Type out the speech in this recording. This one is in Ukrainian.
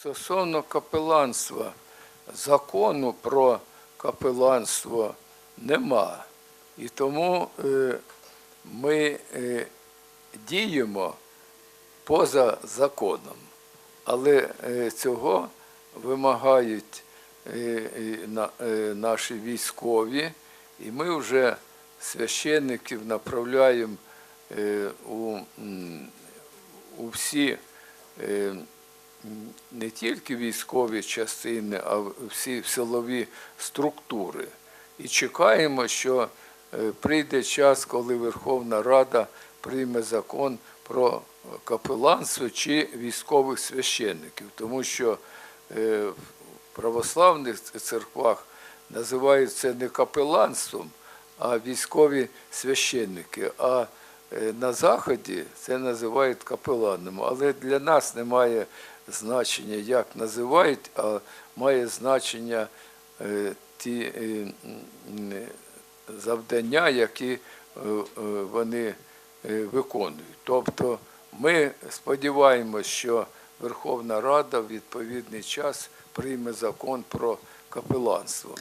Стосовно капеланства, закону про капеланство нема. І тому е, ми е, діємо поза законом. Але е, цього вимагають на- наші військові, і ми вже священників направляємо у, всі не тільки військові частини, а всі силові структури. І чекаємо, що е, прийде час, коли Верховна Рада прийме закон про капеланство чи військових священників, тому що е, в православних церквах називають не капеланством, а військові священники. А на Заході це називають капеланом. Але для нас немає значення, як називають, а має значення е, ті е, е, завдання, які е, е, вони е, виконують. Тобто ми сподіваємося, що Верховна Рада в відповідний час прийме закон про капеланство.